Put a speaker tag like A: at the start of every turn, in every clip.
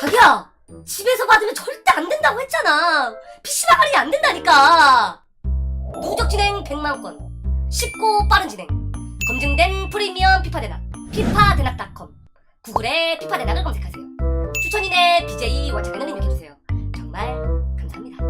A: 자기야 집에서 받으면 절대 안 된다고 했잖아. PC방 할인이 안 된다니까. 누적 진행 100만 건. 쉽고 빠른 진행. 검증된 프리미엄 피파 대낙 피파 대낙닷컴. 구글에 피파 대낙을 검색하세요. 추천인의 BJ 원창에는 입력해주세요. 정말 감사합니다.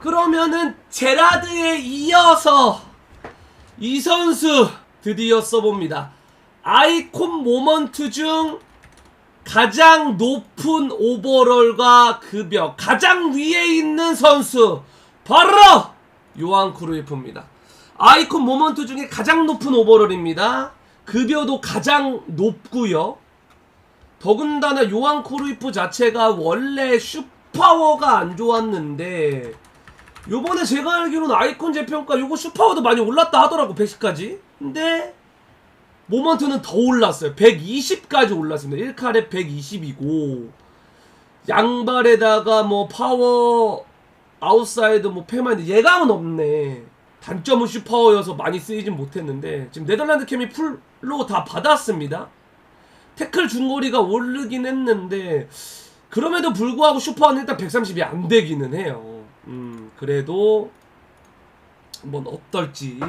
B: 그러면은 제라드에 이어서 이 선수 드디어 써봅니다. 아이콘 모먼트 중 가장 높은 오버롤과 급여 가장 위에 있는 선수 바로 요한 크루이프입니다. 아이콘 모먼트 중에 가장 높은 오버롤입니다. 급여도 가장 높고요. 더군다나 요한 크루이프 자체가 원래 슈파워가 안 좋았는데 요번에 제가 알기로는 아이콘 재평가 요거 슈파워도 많이 올랐다 하더라고 110까지 근데 모먼트는 더 올랐어요. 120까지 올랐습니다. 1칼에 120이고. 양발에다가 뭐 파워 아웃사이드 뭐 페마인드 예감은 없네. 단점은 슈파워여서 많이 쓰이진 못했는데 지금 네덜란드 캠이 풀로 다 받았습니다. 태클 중거리가 오르긴 했는데 그럼에도 불구하고 슈퍼는 일단 130이 안 되기는 해요. 음, 그래도 한번 어떨지.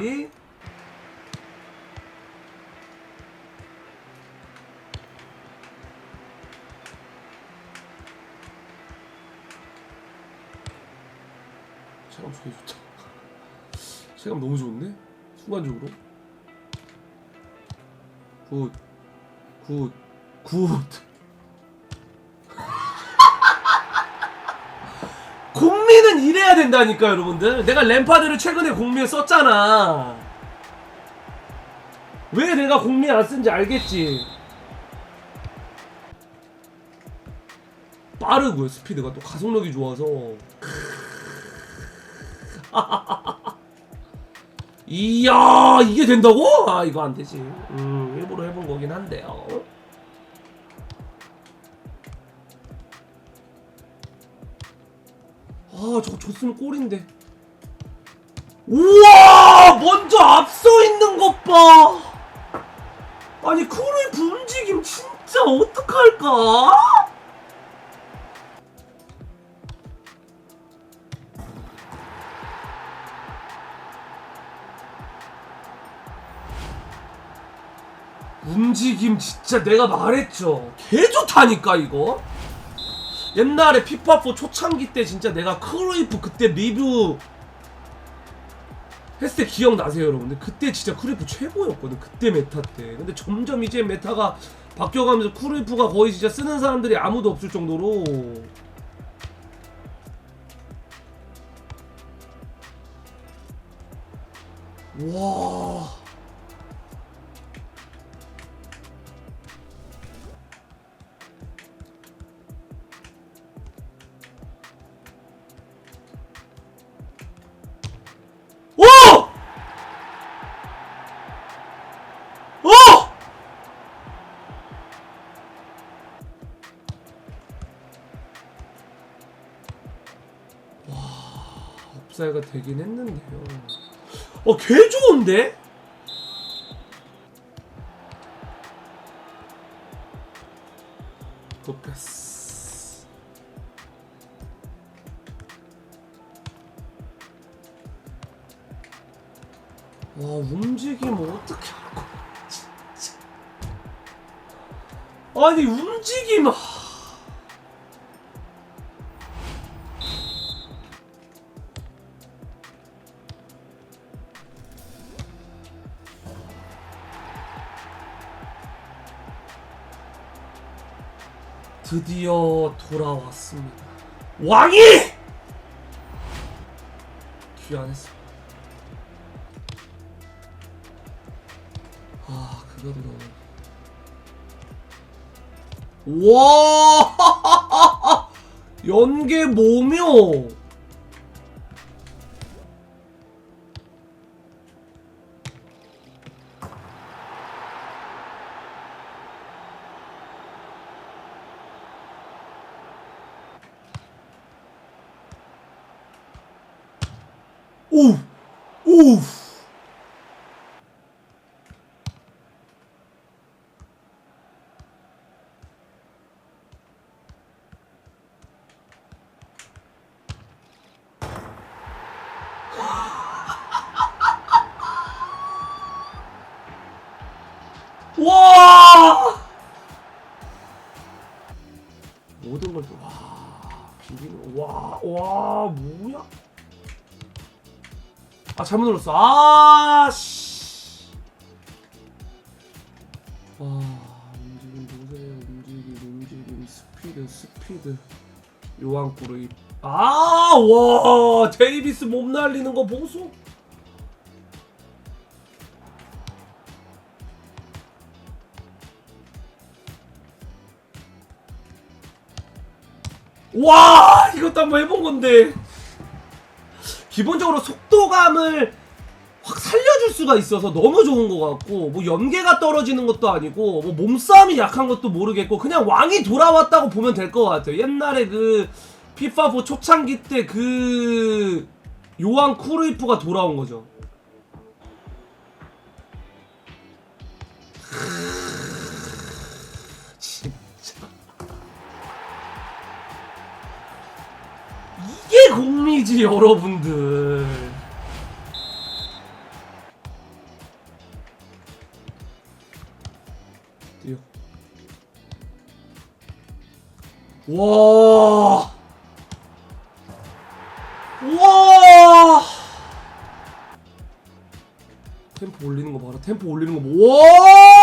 B: 체감 되게 좋다. 체감 너무 좋은데? 순간적으로. 굿, 굿, 굿. 공미는 이래야 된다니까 여러분들 내가 램파드를 최근에 공미에 썼잖아 왜 내가 공미 안 쓴지 알겠지 빠르고요 스피드가 또 가속력이 좋아서 이야 이게 된다고? 아 이거 안 되지. 음 일부러 해본 거긴 한데요. 아 저거 줬으면 골인데. 우와 먼저 앞서 있는 것 봐. 아니 크루이프 움직임 진짜 어떡할까 움직임 진짜 내가 말했죠. 개 좋다니까 이거. 옛날에 피파4 초창기 때 진짜 내가 크루이프 그때 리뷰 했을 때 기억나세요 여러분들? 그때 진짜 크루이프 최고였거든 그때 메타 때. 근데 점점 이제 메타가 바뀌어가면서 크루이프가 거의 진짜 쓰는 사람들이 아무도 없을 정도로. 와 업사이가 되긴 했는데요. 어, 개 좋은데? 와 움직임 어떻게 할 거야 진짜 아니 움직임 드디어 돌아왔습니다. 왕이! 귀환했어 아 너무 와! 연계 모묘 오! 오! 와! 모든 걸 와, 비비는 아 잘못 눌렀어. 아 씨. 와 움직임 보세요. 움직임 움직임 스피드 스피드 요한 꾸르이 아와 데이비스 몸 날리는 거 보소. 와 이것도 한번 해본 건데 기본적으로 속도감을 확 살려줄 수가 있어서 너무 좋은 것 같고 뭐 연계가 떨어지는 것도 아니고 뭐 몸싸움이 약한 것도 모르겠고 그냥 왕이 돌아왔다고 보면 될 것 같아요. 옛날에 그 피파4 초창기 때 그 요한 쿠르이프가 돌아온 거죠 이게 공리지 여러분들 와 와! 템포 올리는 거 봐라. 템포 올리는 거 봐. 와!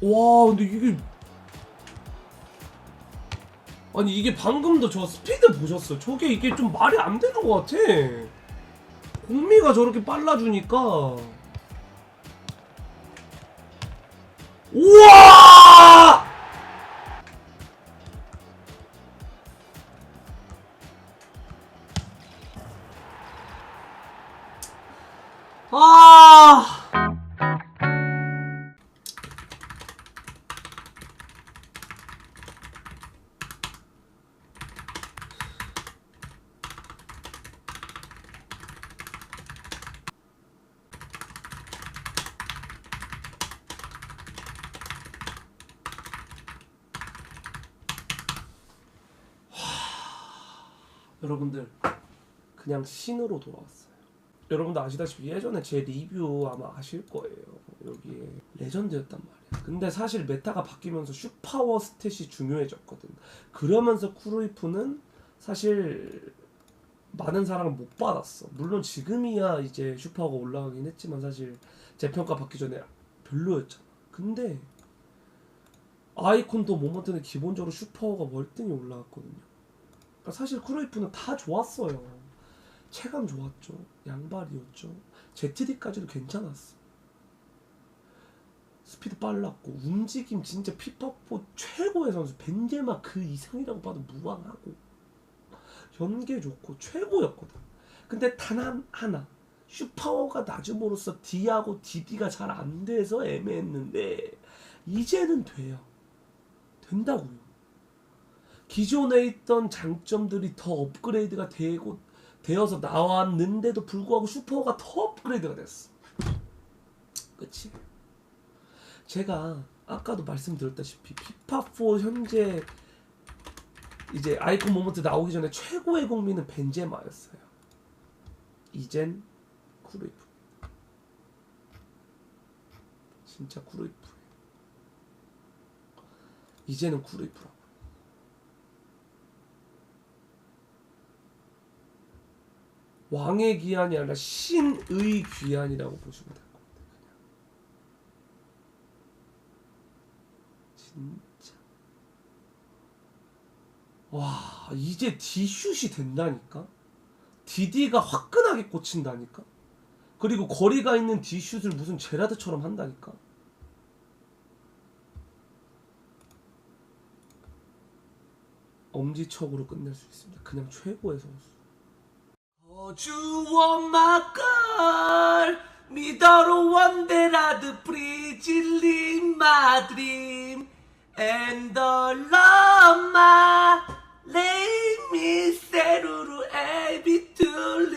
B: 와, 근데 이게 아니 이게 방금도 저 스피드 보셨어요? 저게 이게 좀 말이 안 되는 것 같아. 공미가 저렇게 빨라주니까. 우와! 아! 여러분들 그냥 신으로 돌아왔어요. 여러분도 아시다시피 예전에 제 리뷰 아마 아실 거예요. 여기에 레전드였단 말이야. 근데 사실 메타가 바뀌면서 슈파워 스탯이 중요해졌거든. 그러면서 쿠루이프는 사실 많은 사랑을 못 받았어. 물론 지금이야 이제 슈파워가 올라가긴 했지만 사실 재평가 받기 전에 별로였잖아. 근데 아이콘도 모먼트는 기본적으로 슈퍼가 월등히 올라갔거든요. 그러니까 사실 크루이프는 다 좋았어요. 체감 좋았죠. 양발이었죠. ZD까지도 괜찮았어. 스피드 빨랐고 움직임 진짜 피파포 최고의 선수 벤제마 그 이상이라고 봐도 무방하고 연계 좋고 최고였거든. 근데 단 한, 하나 슈파워가 낮음으로써 D하고 DD가 잘 안 돼서 애매했는데 이제는 돼요. 된다고요. 기존에 있던 장점들이 더 업그레이드가 되고 되어서 나왔는데도 불구하고 슈퍼가 더 업그레이드가 됐어. 그치? 제가 아까도 말씀드렸다시피 피파4 현재 이제 아이콘 모먼트 나오기 전에 최고의 국민은 벤제마였어요. 이젠 쿠루이프. 진짜 쿠루이프. 이제는 쿠루이프라고. 왕의 귀환이 아니라 신의 귀환이라고 보시면 될것 같아요. 그냥. 진짜. 와 이제 디슛이 된다니까. 디디가 화끈하게 꽂힌다니까. 그리고 거리가 있는 디슛을 무슨 제라드처럼 한다니까. 엄지척으로 끝낼 수 있습니다. 그냥 최고의 선수. Oh, my dream And the love my Let me settle every to